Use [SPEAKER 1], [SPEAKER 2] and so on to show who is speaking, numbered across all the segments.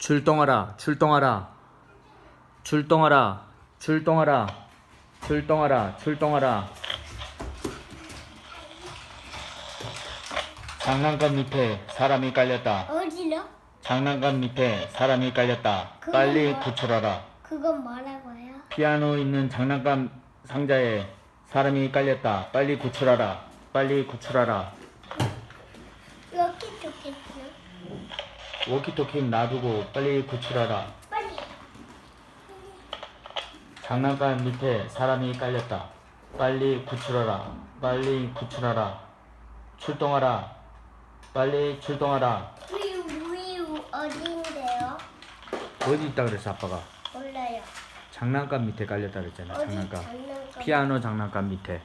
[SPEAKER 1] 출동하라 출동하라. 출동하라 출동하라. 출동하라 출동하라. 장난감 밑에 사람이 깔렸다.
[SPEAKER 2] 어디로?
[SPEAKER 1] 장난감 밑에 사람이 깔렸다. 빨리 구출하라.
[SPEAKER 2] 그건 뭐라고요?
[SPEAKER 1] 피아노 있는 장난감 상자에 사람이 깔렸다. 빨리 구출하라. 빨리 구출하라.
[SPEAKER 2] 여기 좋겠죠?
[SPEAKER 1] 워키토키 놔두고 빨리 구출하라
[SPEAKER 2] 빨리.
[SPEAKER 1] 장난감 밑에 사람이 깔렸다. 빨리 구출하라. 빨리 구출하라. 출동하라. 빨리 출동하라.
[SPEAKER 2] 위우 위우 어디인데요?
[SPEAKER 1] 어디 있다 그랬어 아빠가?
[SPEAKER 2] 몰라요.
[SPEAKER 1] 장난감 밑에 깔렸다 그랬잖아.
[SPEAKER 2] 어디
[SPEAKER 1] 장난감.
[SPEAKER 2] 장난감?
[SPEAKER 1] 피아노 장난감 밑에.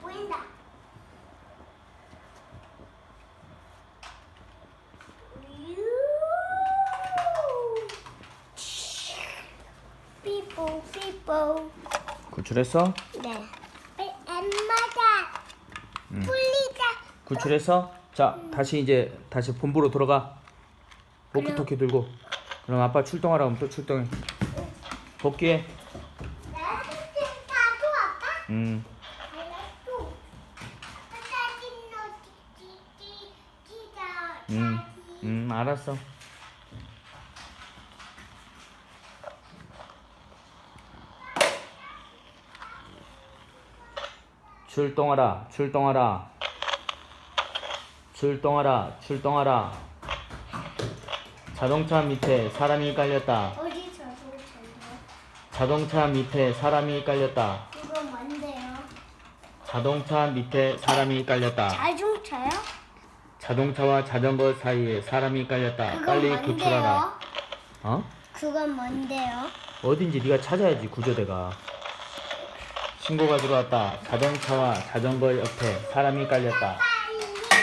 [SPEAKER 2] 보인다. 삐뽀 삐뽀.
[SPEAKER 1] 구출했어?
[SPEAKER 2] 네. 엄마가
[SPEAKER 1] 응.
[SPEAKER 2] 풀리자.
[SPEAKER 1] 구출했어? 자 다시 이제 다시 본부로 돌아가. 워키토키 들고. 그럼 아빠 출동하라 그럼 또 출동해. 복귀해.
[SPEAKER 2] 나 지금 가도 아빠.
[SPEAKER 1] 음.
[SPEAKER 2] 알았어. 사진 찍자.
[SPEAKER 1] 음. 음 알았어. 출동하라, 출동하라, 출동하라, 출동하라. 자동차 밑에 사람이 깔렸다.
[SPEAKER 2] 어디 자동차인데요?
[SPEAKER 1] 자동차 밑에 사람이 깔렸다.
[SPEAKER 2] 이거 뭔데요?
[SPEAKER 1] 자동차 밑에 사람이 깔렸다.
[SPEAKER 2] 자동차요?
[SPEAKER 1] 자동차와 자전거 사이에 사람이 깔렸다.
[SPEAKER 2] 그건
[SPEAKER 1] 빨리
[SPEAKER 2] 뭔데요?
[SPEAKER 1] 구출하라. 어?
[SPEAKER 2] 그건 뭔데요?
[SPEAKER 1] 어딘지 네가 찾아야지 구조대가. 신고가 들어왔다. 자동차와 자전거 옆에 사람이 깔렸다.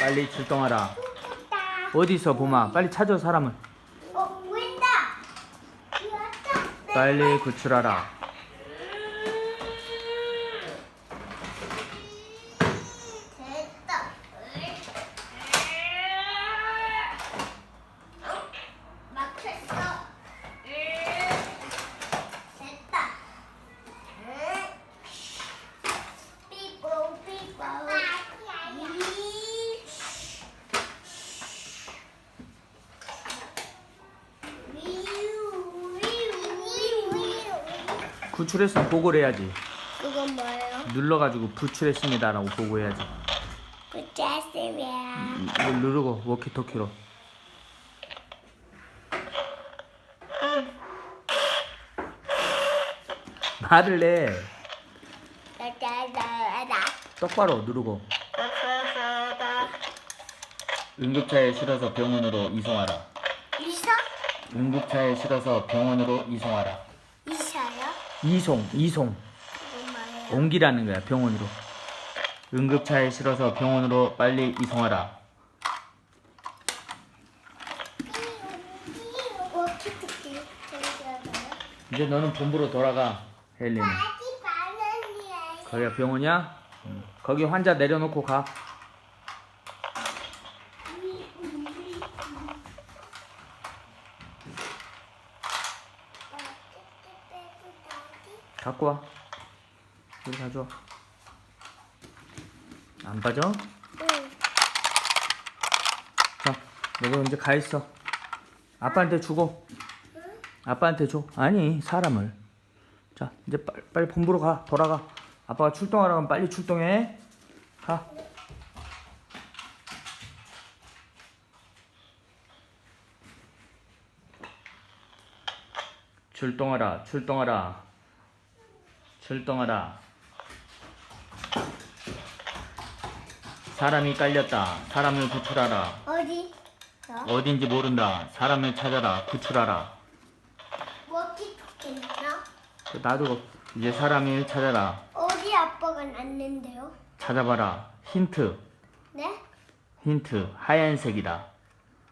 [SPEAKER 1] 빨리 출동하라.
[SPEAKER 2] 좋겠다.
[SPEAKER 1] 어디 있어 보마? 빨리 찾아 사람을.
[SPEAKER 2] 어.
[SPEAKER 1] 빨리 구출하라.
[SPEAKER 2] 됐다. 막혔어. 됐다. 삐뽀 삐뽀. 위우 위우 위우.
[SPEAKER 1] 구출했으면 보고를 해야지.
[SPEAKER 2] 그건 뭐예요?
[SPEAKER 1] 눌러가지고 구출했습니다라고 보고해야지.
[SPEAKER 2] 굿자스야.
[SPEAKER 1] 이걸 누르고 워키토키로. 말을 내.
[SPEAKER 2] 나나나나.
[SPEAKER 1] 똑바로 누르고. 응급차에 실어서 병원으로 이송하라.
[SPEAKER 2] 이사?
[SPEAKER 1] 응급차에 실어서 병원으로 이송하라. 이송, 이송. 옮기라는 거야, 병원으로. 응급차에 실어서 병원으로 빨리 이송하라. 이제 너는 본부로 돌아가,
[SPEAKER 2] 바나니에
[SPEAKER 1] 거기가 병원이야? 응. 거기 환자 내려놓고 가. 갖고 와. 여기 가져와. 안 빠져?
[SPEAKER 2] 응.
[SPEAKER 1] 자, 너도 이제 가 있어. 아빠한테 주고. 아빠한테 줘. 아니, 사람을. 자, 이제 빨리, 빨리 본부로 가. 돌아가. 아빠가 출동하라면 빨리 출동해. 가. 출동하라. 출동하라. 출동하라. 사람이 깔렸다. 사람을 구출하라.
[SPEAKER 2] 어디? 어?
[SPEAKER 1] 어딘지 모른다. 사람을 찾아라. 구출하라.
[SPEAKER 2] 워키토키 있나?
[SPEAKER 1] 그 놔두고 이제 사람을 찾아라.
[SPEAKER 2] 어디 아빠가 났는데요?
[SPEAKER 1] 찾아봐라. 힌트.
[SPEAKER 2] 네?
[SPEAKER 1] 힌트. 하얀색이다.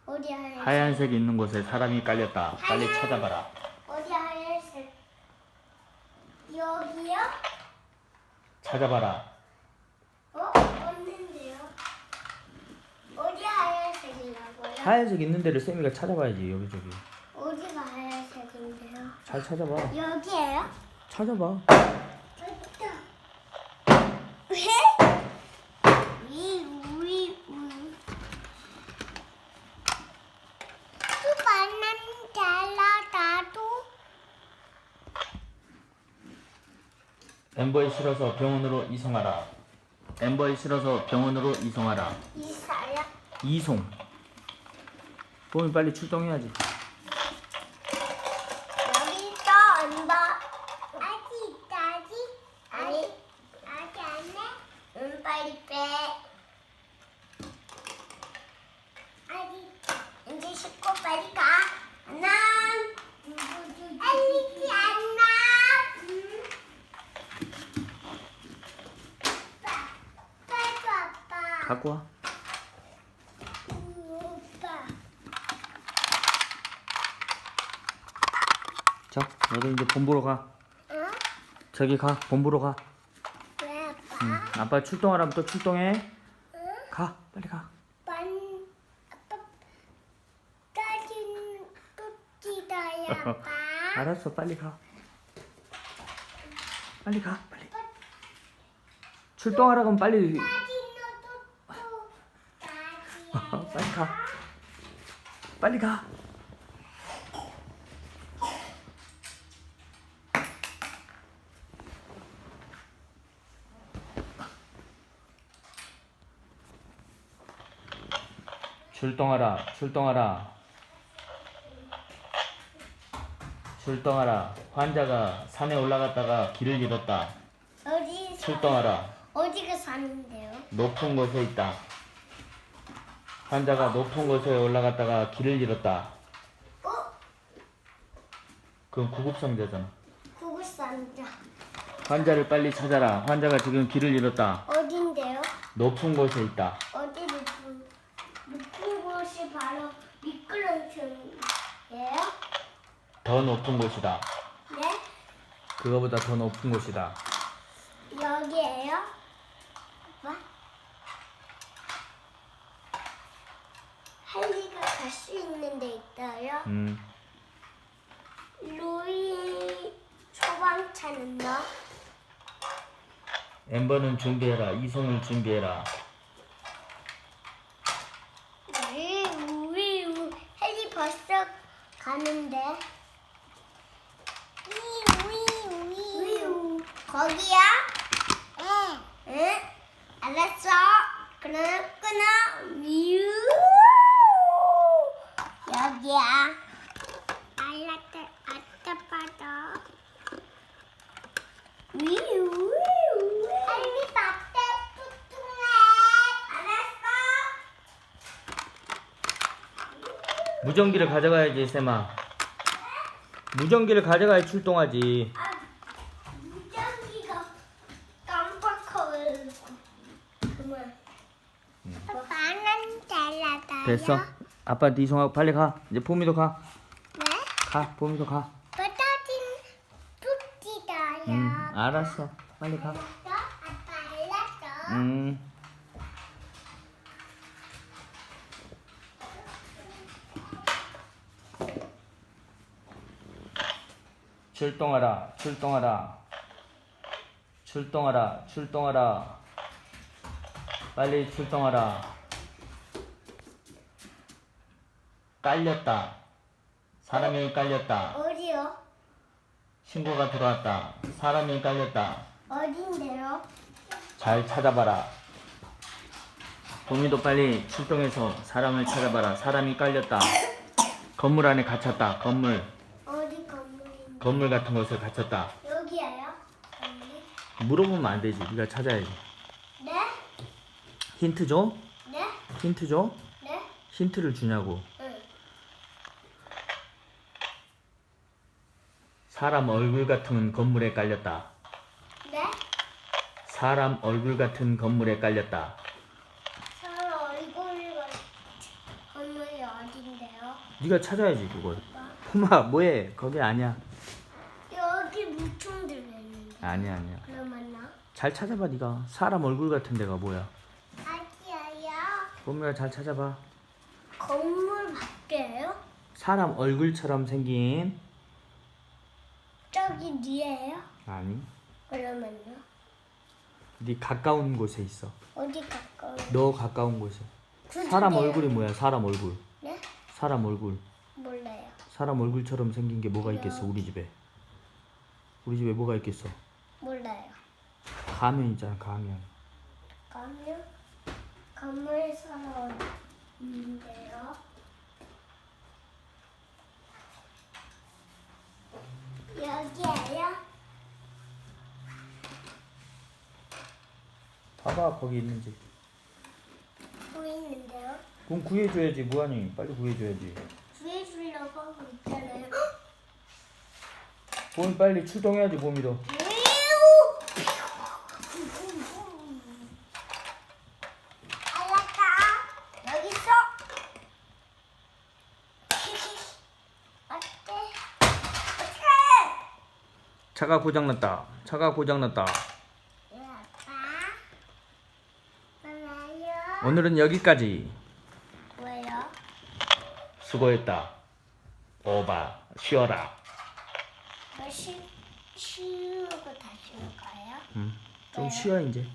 [SPEAKER 2] 어디 하얀색?
[SPEAKER 1] 하얀색 있는 곳에 사람이 깔렸다. 빨리 찾아봐라.
[SPEAKER 2] 여기요?
[SPEAKER 1] 찾아봐라.
[SPEAKER 2] 어? 없는데요?
[SPEAKER 1] 어디 하얀색이라고요? 하얀색 있는 데를 쌤이가 찾아봐야지 여기 저기.
[SPEAKER 2] 어디가 하얀색인데요?
[SPEAKER 1] 잘 찾아봐.
[SPEAKER 2] 여기에요?
[SPEAKER 1] 찾아봐. 엠버에 실어서 병원으로 이송하라. 엠버에 실어서 병원으로 이송하라.
[SPEAKER 2] 이사야.
[SPEAKER 1] 이송. 봄이 빨리 출동해야지
[SPEAKER 2] 여기 있어, 은바. 아직 있다, 아직? 아니, 아직 안 해? 응, 빨리 빼. 아직, 이제 씻고 빨리 가. 안녕. 알리지 안녕. 응. 아빠, 빨리 아빠.
[SPEAKER 1] 갖고 와
[SPEAKER 2] 응, 오빠.
[SPEAKER 1] 자, 너도 이제 본부로 가.
[SPEAKER 2] 응?
[SPEAKER 1] 저기 가, 본부로 가.
[SPEAKER 2] 왜 아빠?
[SPEAKER 1] 응. 아빠 출동하라면 또 출동해.
[SPEAKER 2] 응?
[SPEAKER 1] 가, 빨리 가.
[SPEAKER 2] 반 아빠 따진 뚜띠다야 아빠
[SPEAKER 1] 알았어, 빨리 가. 빨리 가, 빨리. 출동하라 그러면 빨리.
[SPEAKER 2] 따진 너도 따지야
[SPEAKER 1] 빨리 가. 빨리 가. 출동하라, 출동하라. 출동하라. 환자가 산에 올라갔다가 길을 잃었다.
[SPEAKER 2] 어디
[SPEAKER 1] 출동하라.
[SPEAKER 2] 어디가 사는데요?
[SPEAKER 1] 높은 곳에 있다. 환자가 높은 곳에 올라갔다가 길을 잃었다.
[SPEAKER 2] 어?
[SPEAKER 1] 그건 구급상자잖아.
[SPEAKER 2] 구글 상자
[SPEAKER 1] 환자를 빨리 찾아라. 환자가 지금 길을 잃었다.
[SPEAKER 2] 어딘데요?
[SPEAKER 1] 높은 곳에 있다.
[SPEAKER 2] 어디 높은 높은 곳이 바로 미끄럼틀이에요?
[SPEAKER 1] 더 높은 곳이다.
[SPEAKER 2] 네?
[SPEAKER 1] 그거보다 더 높은 곳이다.
[SPEAKER 2] 여기에요? 아빠? 할리가 갈 수 있는 데 있어요?
[SPEAKER 1] 음,
[SPEAKER 2] 루이 소방차는 너?
[SPEAKER 1] 엠버는 준비해라. 이송을 준비해라.
[SPEAKER 2] 우리 우리 우- 헬리 벌써 가는데. 우이 우이 우이 거기야? 응. 응? 알았어. 그럼 끊어. 뮤. 여기야. 알았다. 아따빠다. 위우. 할리 밥대. 알았어.
[SPEAKER 1] 무전기를 가져가야지, 쌤아. 무전기를 가져가야 출동하지.
[SPEAKER 2] 아, 무전기가 깜빡거리고 그만. 아빠는 잘나다.
[SPEAKER 1] 됐어. 아빠한테 이송하고 빨리 가. 이제 봄이도 가.
[SPEAKER 2] 네?
[SPEAKER 1] 가, 봄이도 가.
[SPEAKER 2] 빠따진 뚝지다야.
[SPEAKER 1] 음, 알았어. 빨리 가.
[SPEAKER 2] 알았어? 아빠 알았어.
[SPEAKER 1] 음. 출동하라, 출동하라. 출동하라, 출동하라. 빨리 출동하라. 깔렸다. 사람이 깔렸다.
[SPEAKER 2] 어디요?
[SPEAKER 1] 신고가 들어왔다. 사람이 깔렸다.
[SPEAKER 2] 어딘데요?
[SPEAKER 1] 잘 찾아봐라. 봄이도 빨리 출동해서 사람을 찾아봐라. 사람이 깔렸다. 건물 안에 갇혔다. 건물.
[SPEAKER 2] 어디 건물인데?
[SPEAKER 1] 건물 같은 곳에 갇혔다.
[SPEAKER 2] 여기야요? 어디?
[SPEAKER 1] 물어보면 안 되지. 네가 찾아야지.
[SPEAKER 2] 네?
[SPEAKER 1] 힌트 줘?
[SPEAKER 2] 네?
[SPEAKER 1] 힌트 줘?
[SPEAKER 2] 네?
[SPEAKER 1] 힌트를 주냐고.
[SPEAKER 2] 응.
[SPEAKER 1] 사람 얼굴 같은 건물에 깔렸다.
[SPEAKER 2] 네?
[SPEAKER 1] 사람 얼굴 같은 건물에 깔렸다.
[SPEAKER 2] 사람 얼굴이 건물이 어딘데요?
[SPEAKER 1] 네가 찾아야지 그걸. 봄아 뭐해? 거기 아니야.
[SPEAKER 2] 여기 무총 들어있는데.
[SPEAKER 1] 아니야 아니야.
[SPEAKER 2] 그러면 나?
[SPEAKER 1] 잘 찾아봐 네가. 사람 얼굴 같은 데가 뭐야?
[SPEAKER 2] 아기야야.
[SPEAKER 1] 봄이가 잘 찾아봐.
[SPEAKER 2] 건물 어때요?
[SPEAKER 1] 사람 얼굴처럼 생긴
[SPEAKER 2] 저기 뒤에요?
[SPEAKER 1] 아니
[SPEAKER 2] 그러면요?
[SPEAKER 1] 네 가까운 곳에 있어
[SPEAKER 2] 어디 가까워?
[SPEAKER 1] 너 가까운 곳에
[SPEAKER 2] 굳이
[SPEAKER 1] 사람? 얼굴이 뭐야 사람 얼굴
[SPEAKER 2] 네?
[SPEAKER 1] 사람 얼굴
[SPEAKER 2] 몰라요.
[SPEAKER 1] 사람 얼굴처럼 생긴 게 뭐가 있겠어 우리 집에 우리 집에 뭐가 있겠어
[SPEAKER 2] 몰라요.
[SPEAKER 1] 가면 있잖아 가면
[SPEAKER 2] 가면 건물 사람 있는데요. 여기에요?
[SPEAKER 1] 봐봐 거기 있는지
[SPEAKER 2] 보이는데요?
[SPEAKER 1] 그럼 구해줘야지 뭐하니 빨리 구해줘야지
[SPEAKER 2] 구해주려고 하고 있잖아요.
[SPEAKER 1] 봄이 빨리 출동해야지 봄이도
[SPEAKER 2] 알았다. 여기 있어. 어때? 어떡해?
[SPEAKER 1] 차가 고장났다 차가 고장났다. 오늘은 여기까지
[SPEAKER 2] 왜요?
[SPEAKER 1] 수고했다 오바 쉬어라
[SPEAKER 2] 뭐 쉬, 쉬우고 다시 올까요?
[SPEAKER 1] 응. 좀
[SPEAKER 2] 왜요?
[SPEAKER 1] 쉬어 이제